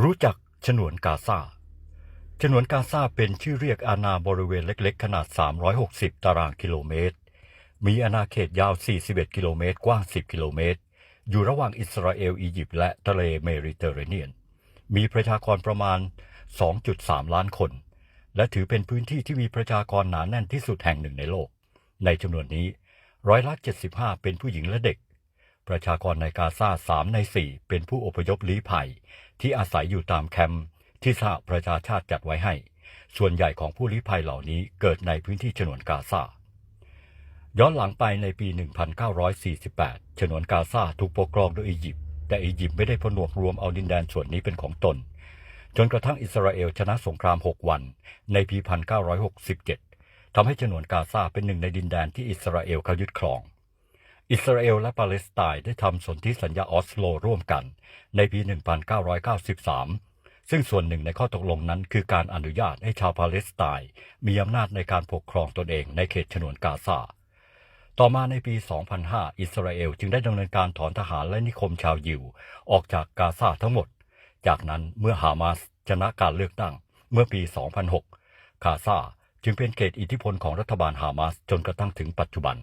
รู้จักฉนวนกาซาฉนวนกาซาเป็นชื่อเรียกอาณาบริเวณเล็กๆ ขนาด 360 ตารางกิโลเมตร มีอาณาเขตยาว 41 กิโลเมตร กว้าง 10 กิโลเมตร อยู่ระหว่างอิสราเอล อียิปต์และทะเลเมดิเตอร์เรเนียน มีประชากรประมาณ 2.3 ล้านคน และถือเป็นพื้นที่ที่มีประชากรหนาแน่นที่สุดแห่งหนึ่งในโลก ในจำนวนนี้ร้อยละ75 เป็นผู้หญิงและเด็ก ประชากรในกาซาสามใน4เป็นผู้อพยพลี้ภัย ที่อาศัยอยู่ตามแคมป์ที่สหประชาชาติจัดไว้ให้ ส่วนใหญ่ของผู้ลี้ภัยเหล่านี้เกิดในพื้นที่ฉนวนกาซาย้อนหลังไปในปี 1948 ฉนวนกาซาถูกปกครองโดยอียิปต์แต่อียิปต์ไม่ได้ผนวกรวมเอาดินแดนส่วนนี้เป็นของตน จนกระทั่งอิสราเอลชนะสงคราม 6 วัน ในปี 1967ทำให้ฉนวนกาซาเป็นหนึ่งในดินแดนที่อิสราเอลเขายึดครอง อิสราเอลและปาเลสไตน์ได้ทำสนธิสัญญาออสโลร่วมกันในปี 1993 ซึ่งส่วนหนึ่งในข้อตกลงนั้นคือการอนุญาตให้ชาวปาเลสไตน์มีอำนาจในการปกครองตนเองในเขตฉนวนกาซา ต่อมาในปี 2005 อิสราเอลจึงได้ดำเนินการถอนทหารและนิคมชาวยิว ออกจากกาซาทั้งหมด จากนั้นเมื่อฮามาสชนะการเลือกตั้งเมื่อปี 2006 กาซาจึงเป็นเขตอิทธิพลของรัฐบาลฮามาสจนกระทั่งถึงปัจจุบัน